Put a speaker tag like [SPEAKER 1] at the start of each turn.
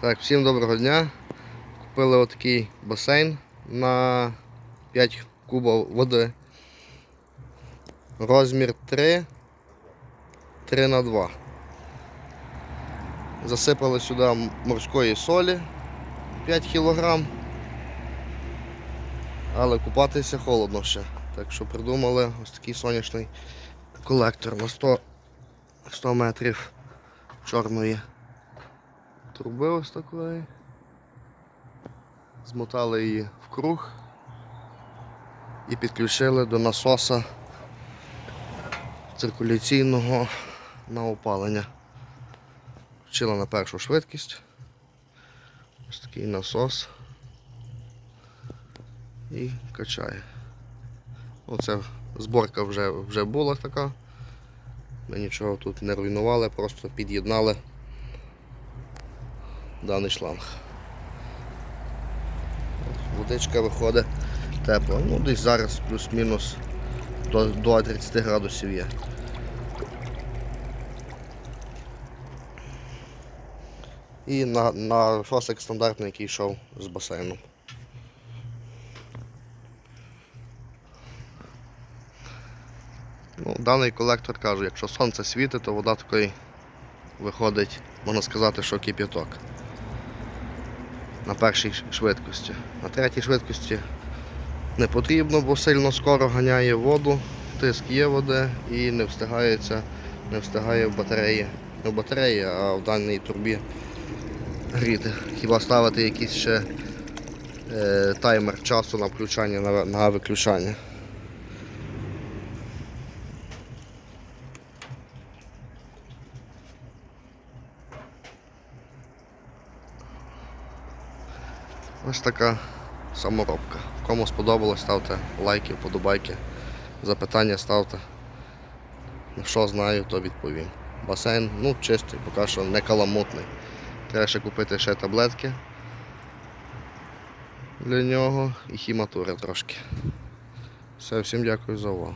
[SPEAKER 1] Так, всім доброго дня. Купили отакий басейн на 5 кубів води. Розмір 3, 3 на 2. Засипали сюди морської солі 5 кг. Але купатися холодно ще. Так що придумали ось такий сонячний колектор на 100, 100 метрів чорної труби ось такої. Змотали її в круг і підключили до насоса циркуляційного на опалення. Включили на першу швидкість. Ось такий насос і качає. Оце зборка вже, вже була така. Ми нічого тут не руйнували, просто під'єднали даний шланг. Водичка виходить тепла. Ну, десь зараз плюс-мінус до, до 30 градусів є. І на, на фосик стандартний, який йшов з басейном. Ну, даний колектор каже, якщо сонце світить, то вода такої виходить, можна сказати, що кип'яток. На першій швидкості. На третій швидкості не потрібно, бо сильно скоро ганяє воду, тиск є води і не встигається, не встигає в батареї. Не в батареї, а в даній турбі гріти. Хіба ставити якийсь ще е, таймер часу на включання, на, на виключання. Ось така саморобка. Кому сподобалось, ставте лайки, вподобайки, запитання ставте. Ну, Що знаю, то відповім. Басейн, ну, чистий, поки що не каламутний. Треба ще купити ще таблетки для нього і хіматури трошки. Все, всім дякую за увагу.